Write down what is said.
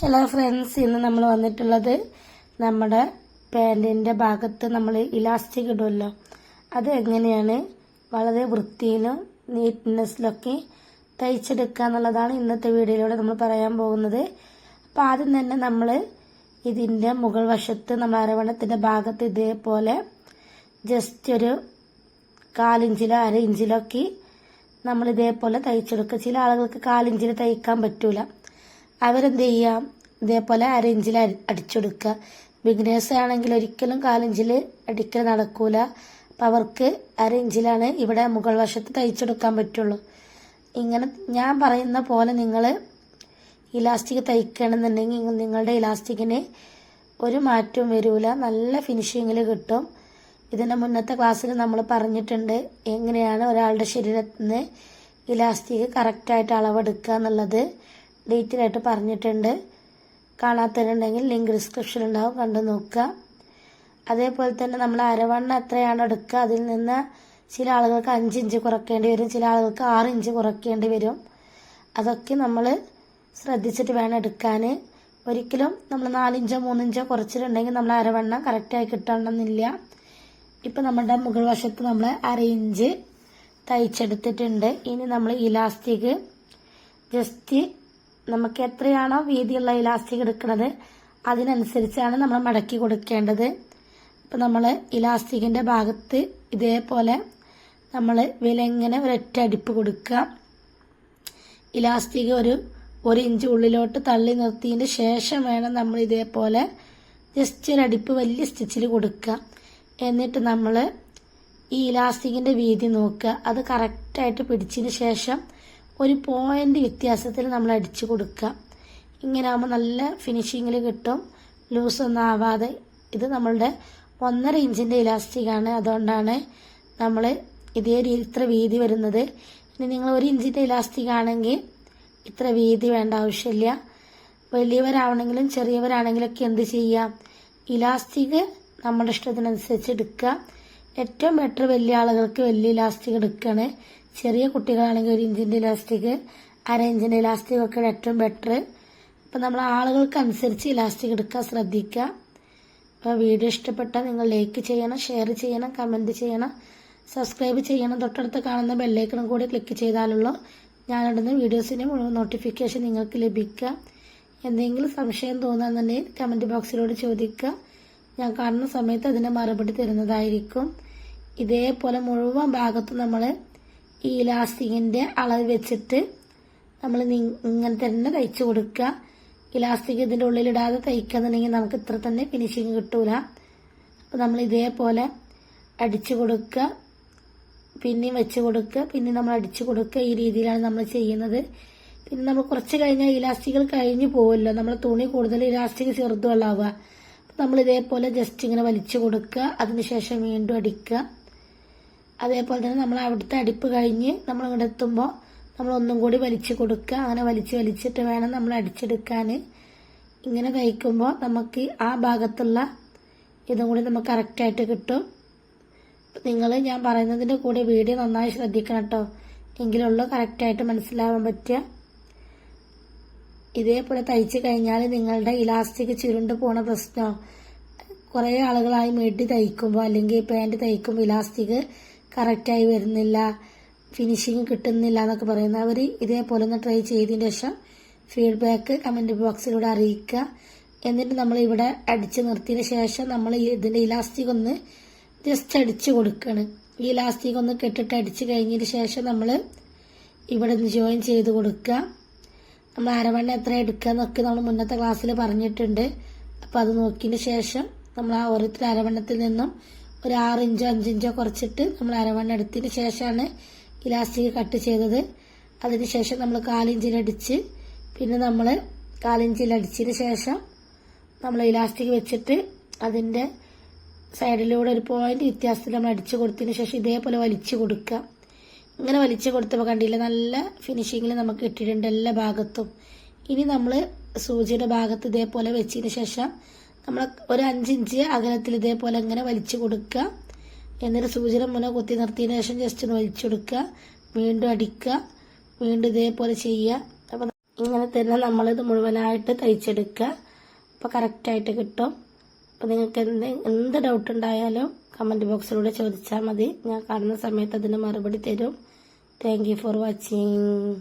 Hello friends ഇന്ന് നമ്മൾ വന്നിട്ടുള്ളത് നമ്മുടെ പാന്റിന്റെ ഭാഗത്ത് നമ്മൾ ഇലാസ്റ്റിക് ഇടുമല്ലോ. അത് എങ്ങനെയാണ്? വളരെ വൃത്തിയിലും നീറ്റ്നെസ്സിലൊക്കെ തയ്ച്ചെടുക്കുക എന്നുള്ളതാണ് ഇന്നത്തെ വീഡിയോയിലൂടെ നമ്മൾ പറയാൻ പോകുന്നത്. അപ്പോൾ ആദ്യം തന്നെ നമ്മൾ ഇതിന്റെ മുകൾ വശത്ത് നമ്മൾ അരവണത്തിന്റെ ഭാഗത്ത് ഇതേപോലെ ജസ്റ്റ് ഒരു കാലിഞ്ചിലോ അര ഇഞ്ചിലോ ഒക്കെ നമ്മൾ ഇതേപോലെ തയ്ച്ചെടുക്കുക. ചില ആളുകൾക്ക് കാലിഞ്ചിൽ തയ്ക്കാൻ പറ്റൂല. അവരെന്ത് ചെയ്യാം? ഇതേപോലെ അരഞ്ചിൽ അടിച്ചെടുക്കുക. ബിഗിനേഴ്സ് ആണെങ്കിൽ ഒരിക്കലും കാലഞ്ചിൽ അടിക്കൽ നടക്കൂല. അപ്പം അവർക്ക് അരഞ്ചിലാണ് ഇവിടെ മുകൾ വശത്ത് തയ്ച്ചെടുക്കാൻ പറ്റുള്ളൂ. ഇങ്ങനെ ഞാൻ പറയുന്ന പോലെ നിങ്ങൾ ഇലാസ്റ്റിക് തയ്ക്കണമെന്നുണ്ടെങ്കിൽ നിങ്ങളുടെ ഇലാസ്റ്റിക്കിന് ഒരു മാറ്റവും വരൂല. നല്ല ഫിനിഷിങ്ങിൽ കിട്ടും. ഇതിന്റെ മുന്നത്തെ ക്ലാസ്സിൽ നമ്മൾ പറഞ്ഞിട്ടുണ്ട് എങ്ങനെയാണ് ഒരാളുടെ ശരീരത്തിന് ഇലാസ്റ്റിക് കറക്റ്റായിട്ട് അളവെടുക്കുക എന്നുള്ളത്. ഡീറ്റെയിൽ ആയിട്ട് പറഞ്ഞിട്ടുണ്ട്. കാണാത്തവരുണ്ടെങ്കിൽ ലിങ്ക് ഡിസ്ക്രിപ്ഷൻ ഉണ്ടാവും കണ്ടു നോക്കുക. അതേപോലെ തന്നെ നമ്മൾ അരവണ്ണ എത്രയാണ് എടുക്കുക? അതിൽ നിന്ന് ചില ആളുകൾക്ക് അഞ്ച് ഇഞ്ച് കുറയ്ക്കേണ്ടി വരും. ചില ആളുകൾക്ക് ആറ് ഇഞ്ച് കുറയ്ക്കേണ്ടി വരും. അതൊക്കെ നമ്മൾ ശ്രദ്ധിച്ചിട്ട് വേണം എടുക്കാൻ ഒരിക്കലും നമ്മൾ നാലിഞ്ചോ മൂന്നിഞ്ചോ കുറച്ചിട്ടുണ്ടെങ്കിൽ നമ്മൾ അരവണ്ണം കറക്റ്റായി കിട്ടണമെന്നില്ല. ഇപ്പം നമ്മുടെ മുകൾ വശത്ത് നമ്മൾ അര ഇഞ്ച് തയ്ച്ചെടുത്തിട്ടുണ്ട്. ഇനി നമ്മൾ ഇലാസ്റ്റിക് ജസ്റ്റ് നമുക്ക് എത്രയാണോ വീതിയുള്ള ഇലാസ്റ്റിക് എടുക്കുന്നത് അതിനനുസരിച്ചാണ് നമ്മൾ മടക്കി കൊടുക്കേണ്ടത്. അപ്പം നമ്മൾ ഇലാസ്റ്റിക്കിന്റെ ഭാഗത്ത് ഇതേപോലെ നമ്മൾ വിലങ്ങനെ ഒരൊറ്റ അടിപ്പ് കൊടുക്കുക. ഇലാസ്റ്റിക് ഒരു ഒരു ഇഞ്ച് ഉള്ളിലോട്ട് തള്ളി നിർത്തിയതിന് ശേഷം വേണം നമ്മൾ ഇതേപോലെ ജസ്റ്റ് ഒരു അടിപ്പ് വലിയ സ്റ്റിച്ചിൽ കൊടുക്കുക. എന്നിട്ട് നമ്മൾ ഈ ഇലാസ്റ്റിക്കിന്റെ വീതി നോക്കുക. അത് കറക്റ്റായിട്ട് പിടിച്ചതിന് ശേഷം ഒരു പോയിന്റ് വ്യത്യാസത്തിൽ നമ്മൾ അടിച്ചു കൊടുക്കുക. ഇങ്ങനെ ആകുമ്പോൾ നല്ല ഫിനിഷിങ്ങിൽ കിട്ടും. ലൂസൊന്നും ആവാതെ ഇത് നമ്മളുടെ ഒന്നര ഇഞ്ചിന്റെ ഇലാസ്റ്റിക്കാണ് അതുകൊണ്ടാണ് നമ്മൾ ഇതേ ഇത്ര വീതി വരുന്നത്. ഇനി നിങ്ങൾ ഒരു ഇഞ്ചിന്റെ ഇലാസ്റ്റിക് ആണെങ്കിൽ ഇത്ര വീതി വേണ്ട ആവശ്യമില്ല. വലിയവരാവണമെങ്കിലും ചെറിയവരാണെങ്കിലും ഒക്കെ എന്ത് ചെയ്യാം? ഇലാസ്റ്റിക് നമ്മുടെ ഇഷ്ടത്തിനനുസരിച്ച് എടുക്കുക. ഏറ്റവും ബെറ്റർ വലിയ ആളുകൾക്ക് വലിയ ഇലാസ്റ്റിക് എടുക്കുകയാണ് ചെറിയ കുട്ടികളാണെങ്കിൽ ഒരു ഇഞ്ചിന്റെ ഇലാസ്റ്റിക് അര ഇഞ്ചിന്റെ ഇലാസ്റ്റിക് ഒക്കെ ഏറ്റവും ബെറ്റർ അപ്പം നമ്മൾ ആളുകൾക്ക് അനുസരിച്ച് ഇലാസ്റ്റിക് എടുക്കാൻ ശ്രദ്ധിക്കുക. അപ്പോൾ വീഡിയോ ഇഷ്ടപ്പെട്ടാൽ നിങ്ങൾ ലൈക്ക് ചെയ്യണം ഷെയർ ചെയ്യണം കമന്റ് ചെയ്യണം സബ്സ്ക്രൈബ് ചെയ്യണം. തൊട്ടടുത്ത് കാണുന്ന ബെല്ലൈക്കണും കൂടി ക്ലിക്ക് ചെയ്താലുള്ളൂ. ഞാനിടുന്ന വീഡിയോസിന്റെ മുഴുവൻ നോട്ടിഫിക്കേഷൻ നിങ്ങൾക്ക് ലഭിക്കുക. എന്തെങ്കിലും സംശയം തോന്നുകയെന്നുണ്ടെങ്കിൽ കമന്റ് ബോക്സിലൂടെ ചോദിക്കുക. ഞാൻ കാണുന്ന സമയത്ത് അതിന്റെ മറുപടി തരുന്നതായിരിക്കും. ഇതേപോലെ മുഴുവൻ ഭാഗത്തും നമ്മൾ ഈ ഇലാസ്റ്റിക്കിന്റെ അളവ് വെച്ചിട്ട് നമ്മൾ ഇങ്ങനെ തന്നെ തയ്ച്ചു കൊടുക്കുക ഇലാസ്റ്റിക് ഇതിന്റെ ഉള്ളിലിടാതെ തയ്ക്കുന്നുണ്ടെങ്കിൽ നമുക്ക് ഇത്ര തന്നെ ഫിനിഷിങ് കിട്ടൂല. അപ്പോൾ നമ്മൾ ഇതേപോലെ അടിച്ചു കൊടുക്കുക പിന്നെയും വെച്ച് കൊടുക്കുക പിന്നെ നമ്മൾ അടിച്ചു കൊടുക്കുക ഈ രീതിയിലാണ് നമ്മൾ ചെയ്യുന്നത്. പിന്നെ നമ്മൾ കുറച്ച് കഴിഞ്ഞാൽ ഇലാസ്റ്റിക്കുകൾ കഴിഞ്ഞു പോകുമല്ലോ നമ്മൾ തുണി കൂടുതൽ ഇലാസ്റ്റിക് ചെറുതുള്ളാവുക. അപ്പം നമ്മൾ ഇതേപോലെ ജസ്റ്റ് ഇങ്ങനെ വലിച്ചു കൊടുക്കുക അതിനുശേഷം വീണ്ടും അടിക്കുക അതേപോലെ തന്നെ നമ്മൾ അവിടുത്തെ അടിപ്പ് കഴിഞ്ഞ് നമ്മൾ ഇവിടെ എത്തുമ്പോൾ നമ്മൾ ഒന്നും കൂടി വലിച്ചു കൊടുക്കുക. അങ്ങനെ വലിച്ച് വലിച്ചിട്ട് വേണം നമ്മൾ അടിച്ചെടുക്കാൻ. ഇങ്ങനെ തയ്ക്കുമ്പോൾ നമുക്ക് ആ ഭാഗത്തുള്ള ഇതും കൂടി നമുക്ക് കറക്റ്റായിട്ട് കിട്ടും. നിങ്ങൾ ഞാൻ പറയുന്നതിന്റെ കൂടെ വീഡിയോ നന്നായി ശ്രദ്ധിക്കണം കേട്ടോ. എങ്കിലുള്ളൂ കറക്റ്റായിട്ട് മനസ്സിലാവാൻ പറ്റുക. ഇതേപോലെ തയ്ച്ച് കഴിഞ്ഞാൽ നിങ്ങളുടെ ഇലാസ്റ്റിക് ചുരുണ്ട് പോണ പ്രശ്നം കുറേ ആളുകളായി മേടി തയ്ക്കുമ്പോൾ അല്ലെങ്കിൽ പാന്റ് തയ്ക്കുമ്പോൾ ഇലാസ്റ്റിക് കറക്റ്റായി വരുന്നില്ല ഫിനിഷിങ് കിട്ടുന്നില്ല എന്നൊക്കെ പറയുന്നത് അവർ ഇതേപോലെ ഒന്ന് ട്രൈ ചെയ്തതിന് ശേഷം ഫീഡ്ബാക്ക് കമന്റ് ബോക്സിലൂടെ അറിയിക്കുക. എന്നിട്ട് നമ്മൾ ഇവിടെ അടിച്ച് നിർത്തിയതിന് ശേഷം നമ്മൾ ഇതിന്റെ ഇലാസ്റ്റിക് ഒന്ന് ജസ്റ്റ് അടിച്ച് കൊടുക്കുകയാണ് ഈ ഇലാസ്റ്റിക് ഒന്ന് കെട്ടിട്ട് അടിച്ച് കഴിഞ്ഞതിന് ശേഷം നമ്മൾ ഇവിടെ നിന്ന് ജോയിൻ ചെയ്ത് കൊടുക്കുക. നമ്മൾ അരവണ്ണ എത്ര എടുക്കുക എന്നൊക്കെ നമ്മൾ മുന്നത്തെ ക്ലാസ്സിൽ പറഞ്ഞിട്ടുണ്ട്. അപ്പോൾ അത് നോക്കിയതിന് ശേഷം നമ്മൾ ആ ഓരോരുത്തർ അരവണ്ണത്തിൽ നിന്നും ഒരു ആറ് ഇഞ്ചോ അഞ്ചിഞ്ചോ കുറച്ചിട്ട് നമ്മൾ അരവണ്ണ എടുത്തതിന് ശേഷമാണ് ഇലാസ്റ്റിക് കട്ട് ചെയ്തത്. അതിന് ശേഷം നമ്മൾ കാലിഞ്ചിലടിച്ച് പിന്നെ നമ്മൾ കാലിഞ്ചിലടിച്ചതിന് ശേഷം നമ്മൾ ഇലാസ്റ്റിക് വെച്ചിട്ട് അതിന്റെ സൈഡിലൂടെ ഒരു പോയിന്റ് വ്യത്യാസത്തിൽ നമ്മൾ അടിച്ചു കൊടുത്തതിന് ശേഷം ഇതേപോലെ വലിച്ചു കൊടുക്കുക. ഇങ്ങനെ വലിച്ചു കൊടുത്തപ്പോൾ കണ്ടില്ല നല്ല ഫിനിഷിങ്ങിൽ നമുക്ക് കിട്ടിയിട്ടുണ്ട് എല്ലാ ഭാഗത്തും. ഇനി നമ്മൾ സൂചിയുടെ ഭാഗത്ത് ഇതേപോലെ വെച്ചതിന് ശേഷം നമ്മൾ ഒരു അഞ്ചിഞ്ച് അകലത്തിൽ ഇതേപോലെ ഇങ്ങനെ വലിച്ചു കൊടുക്കുക. എന്നിട്ട് സൂചന മുന കുത്തി നിർത്തിയതിന് ശേഷം ജസ്റ്റ് ഒന്ന് വലിച്ചു കൊടുക്കുക. വീണ്ടും അടിക്കുക. വീണ്ടും ഇതേപോലെ ചെയ്യുക. അപ്പം ഇങ്ങനെ തന്നെ നമ്മളിത് മുഴുവനായിട്ട് തയ്ച്ചെടുക്കുക. അപ്പോൾ കറക്റ്റായിട്ട് കിട്ടും. അപ്പോൾ നിങ്ങൾക്ക് എന്ത് എന്ത് ഡൗട്ട് ഉണ്ടായാലും കമന്റ് ബോക്സിലൂടെ ചോദിച്ചാൽ മതി. ഞാൻ കാണുന്ന സമയത്ത് അതിന് മറുപടി തരും. Thank for watching